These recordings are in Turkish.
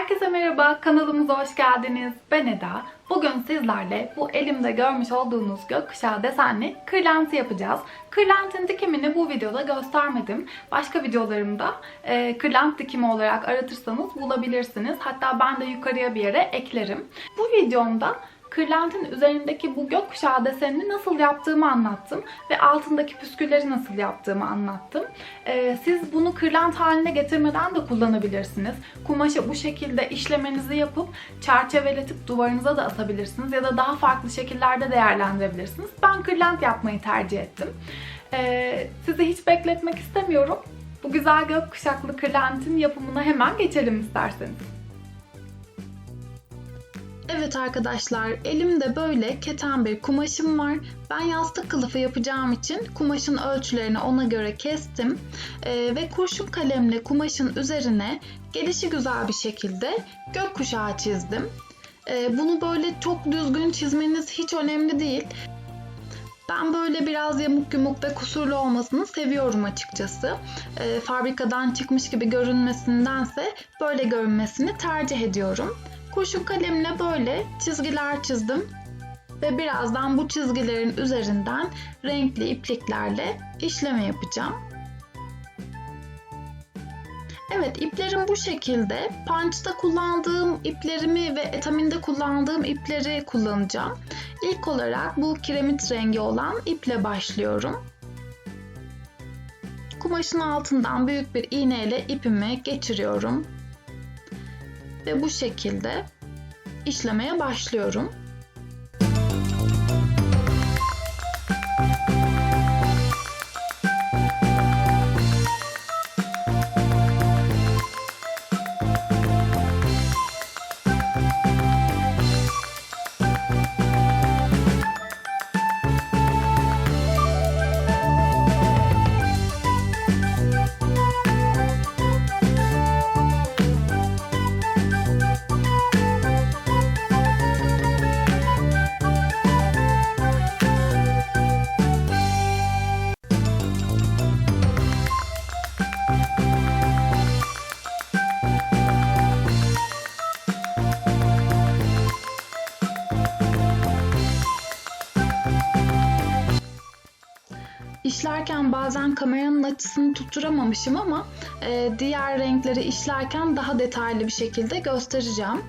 Herkese merhaba, kanalımıza hoş geldiniz. Ben Eda. Bugün sizlerle bu elimde görmüş olduğunuz gökkuşağı desenli kırlenti yapacağız. Kırlentin dikimini bu videoda göstermedim. Başka videolarımda e, kırlent dikimi olarak aratırsanız bulabilirsiniz. Hatta ben de yukarıya bir yere eklerim. Bu videomda kırlentin üzerindeki bu gökkuşağı desenini nasıl yaptığımı anlattım ve altındaki püskülleri nasıl yaptığımı anlattım. Ee, siz bunu kırlent haline getirmeden de kullanabilirsiniz. Kumaşı bu şekilde işlemenizi yapıp çerçeveletip duvarınıza da asabilirsiniz ya da daha farklı şekillerde değerlendirebilirsiniz. Ben kırlent yapmayı tercih ettim. Ee, sizi hiç bekletmek istemiyorum. Bu güzel gökkuşaklı kırlentin yapımına hemen geçelim isterseniz. Evet arkadaşlar elimde böyle keten bir kumaşım var. Ben yastık kılıfı yapacağım için kumaşın ölçülerini ona göre kestim. Ee, ve kurşun kalemle kumaşın üzerine gelişi güzel bir şekilde gökkuşağı çizdim. Ee, bunu böyle çok düzgün çizmeniz hiç önemli değil. Ben böyle biraz yamuk yumuk ve kusurlu olmasını seviyorum açıkçası. E, fabrikadan çıkmış gibi görünmesindense böyle görünmesini tercih ediyorum. Kurşun kalemle böyle çizgiler çizdim ve birazdan bu çizgilerin üzerinden renkli ipliklerle işleme yapacağım. Evet iplerim bu şekilde. Punch'ta kullandığım iplerimi ve etaminde kullandığım ipleri kullanacağım. İlk olarak bu kiremit rengi olan iple başlıyorum. Kumaşın altından büyük bir iğneyle ipimi geçiriyorum. Ve bu şekilde işlemeye başlıyorum. İşlerken bazen kameranın açısını tutturamamışım ama e, diğer renkleri işlerken daha detaylı bir şekilde göstereceğim.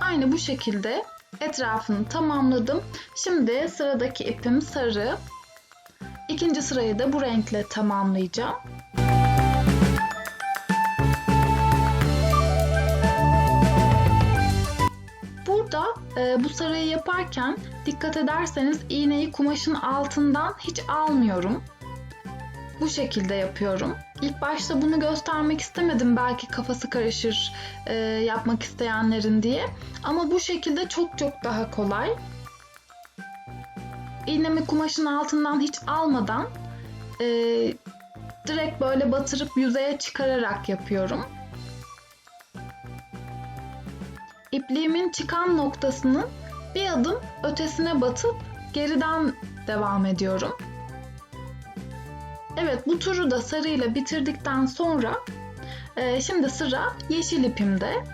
Aynı bu şekilde etrafını tamamladım. Şimdi sıradaki ipim sarı. İkinci sırayı da bu renkle tamamlayacağım. Burada e, bu sarıyı yaparken dikkat ederseniz iğneyi kumaşın altından hiç almıyorum. Bu şekilde yapıyorum. İlk başta bunu göstermek istemedim belki kafası karışır e, yapmak isteyenlerin diye. Ama bu şekilde çok çok daha kolay. İğnemi kumaşın altından hiç almadan e, direkt böyle batırıp yüzeye çıkararak yapıyorum. İpliğimin çıkan noktasının bir adım ötesine batıp geriden devam ediyorum. Evet bu turu da sarıyla bitirdikten sonra e, şimdi sıra yeşil ipimde.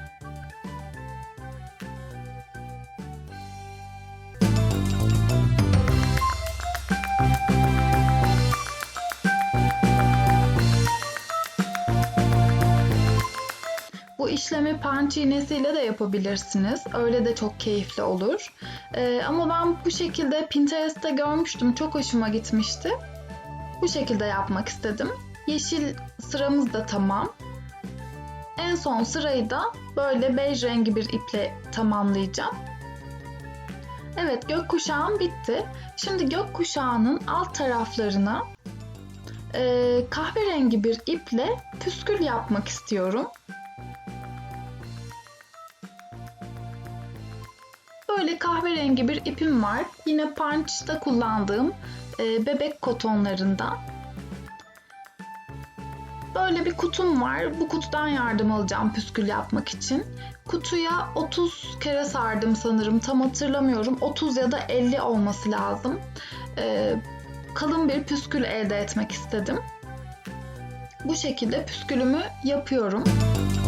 Bu işlemi punch iğnesiyle de yapabilirsiniz. Öyle de çok keyifli olur. E, ama ben bu şekilde Pinterest'te görmüştüm. Çok hoşuma gitmişti. Bu şekilde yapmak istedim. Yeşil sıramız da tamam. En son sırayı da böyle bej rengi bir iple tamamlayacağım. Evet gökkuşağım bitti. Şimdi gökkuşağının alt taraflarına e, kahverengi bir iple püskül yapmak istiyorum. Böyle kahverengi bir ipim var. Yine punch'ta kullandığım e, bebek kotonlarından. Böyle bir kutum var. Bu kutudan yardım alacağım püskül yapmak için. Kutuya 30 kere sardım sanırım. Tam hatırlamıyorum. 30 ya da 50 olması lazım. Ee, kalın bir püskül elde etmek istedim. Bu şekilde püskülümü yapıyorum. Püskülün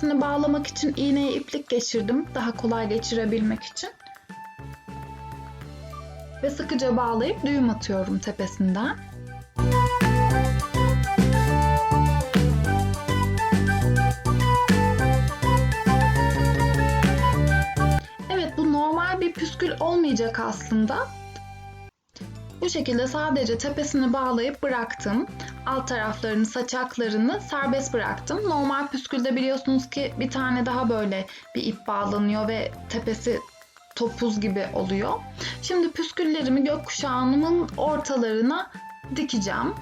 tepesini bağlamak için iğneye iplik geçirdim. Daha kolay geçirebilmek için. Ve sıkıca bağlayıp düğüm atıyorum tepesinden. Evet bu normal bir püskül olmayacak aslında. Bu şekilde sadece tepesini bağlayıp bıraktım. Alt taraflarını, saçaklarını serbest bıraktım. Normal püskülde biliyorsunuz ki bir tane daha böyle bir ip bağlanıyor ve tepesi topuz gibi oluyor. Şimdi püsküllerimi gökkuşağımın ortalarına dikeceğim.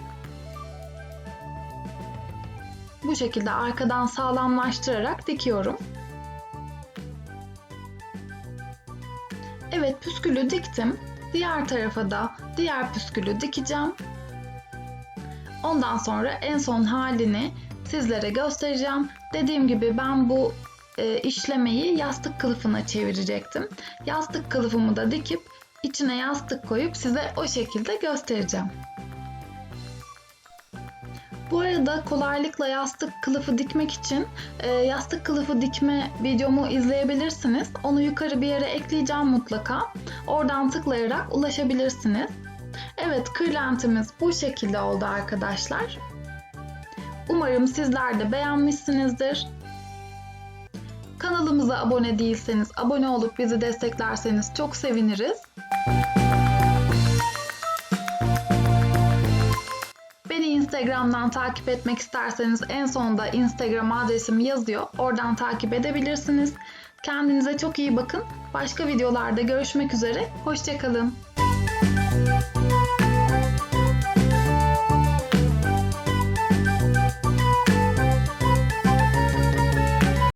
Bu şekilde arkadan sağlamlaştırarak dikiyorum. Evet püskülü diktim. Diğer tarafa da diğer püskülü dikeceğim. Ondan sonra en son halini sizlere göstereceğim. Dediğim gibi ben bu e, işlemeyi yastık kılıfına çevirecektim. Yastık kılıfımı da dikip içine yastık koyup size o şekilde göstereceğim. Bu arada kolaylıkla yastık kılıfı dikmek için e, yastık kılıfı dikme videomu izleyebilirsiniz. Onu yukarı bir yere ekleyeceğim mutlaka. Oradan tıklayarak ulaşabilirsiniz. Evet kırlentimiz bu şekilde oldu arkadaşlar. Umarım sizler de beğenmişsinizdir. Kanalımıza abone değilseniz abone olup bizi desteklerseniz çok seviniriz. Beni Instagram'dan takip etmek isterseniz en sonda Instagram adresim yazıyor. Oradan takip edebilirsiniz. Kendinize çok iyi bakın. Başka videolarda görüşmek üzere. Hoşçakalın.